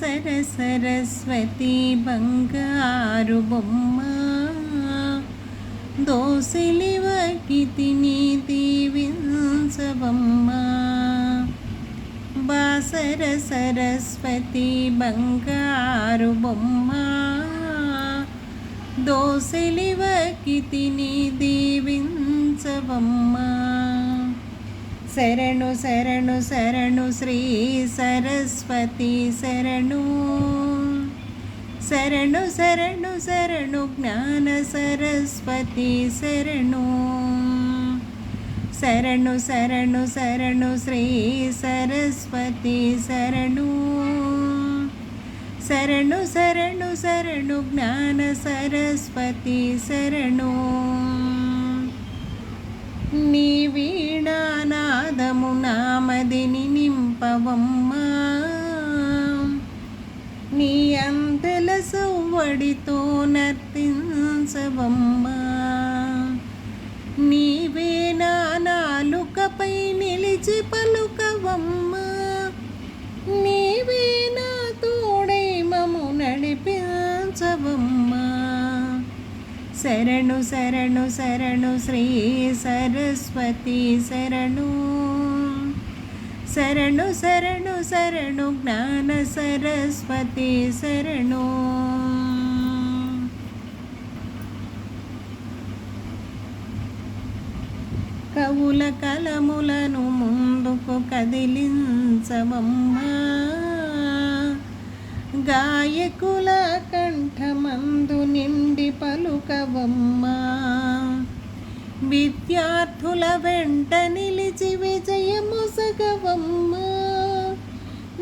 సర సరస్వతి బంగారు బొమ్మ. దోసిలివకితిని దీవించబొమ్మ బాసర సరస్వతి బంగారు బొమ్మ. దోసిలివకితిని దీవించబొమ్మ శరణు శరణు శరణు శ్రీ సరస్వతి శరణు. శరణు శరణు శరణు జ్ఞాన సరస్వతి శరణు. శరణు శరణు శరణు శ్రీ సరస్వతి శరణు. శరణు శరణు శరణు జ్ఞాన సరస్వతి శరణు. నీ వీణానాదము నామదిని నింపవమ్మా. నీ అందల సవ్వడితో నర్తించవమ్మా. నీవే నానా శరణు శరణు శరణు శ్రీ సరస్వతి శరణు. శరణు శరణు శరణు జ్ఞాన సరస్వతి శరణు. కవుల కలములను ముందుకు కదిలించవమ్మా. గాయకుల కంఠమందు పలుకవమ్మా. విద్యార్థుల వెంట నిలిచి విజయముసగవమ్మా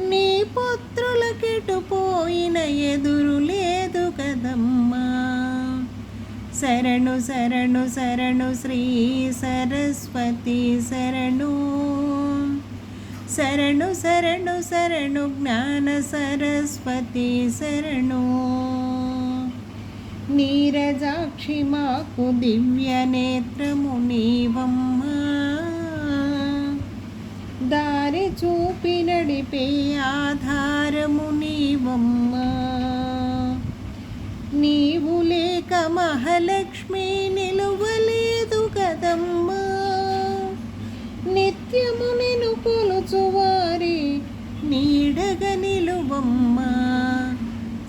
నీ పుత్రులకెటుపోయిన ఎదురు లేదు కదమ్మా. శరణు శరణు శరణు శ్రీ సరస్వతి శరణు. శరణు శరణు శరణు జ్ఞాన సరస్వతి శరణు. నీరజాక్షి మాకు దివ్య నేత్రము నీవమ్మా. దారి చూపి నడిపే ఆధారము నీవమ్మా. నీవు లేక మహాలక్ష్మి నిలువలేదు కదమ్మా. నిత్యము నిను కొలుచువారి నీడగ నిలువమ్మా.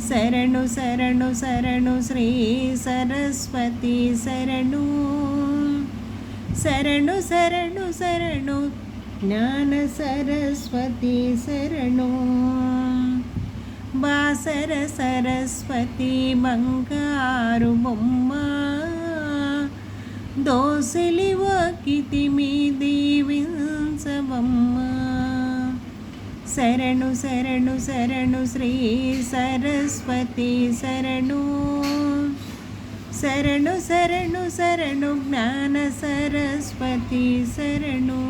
శరణు శరణు శరణు శ్రీ సరస్వతి శరణు. శరణు శరణు శరణు జ్ఞాన సరస్వతి శరణు. బాసర సరస్వతి బంగారు బొమ్మ. దోసిలి వకితి మీ దీవించవమ్మా శరణు శరణు శరణు శ్రీ సరస్వతి శరణు. శరణు శరణు శరణు జ్ఞాన సరస్వతి శరణు.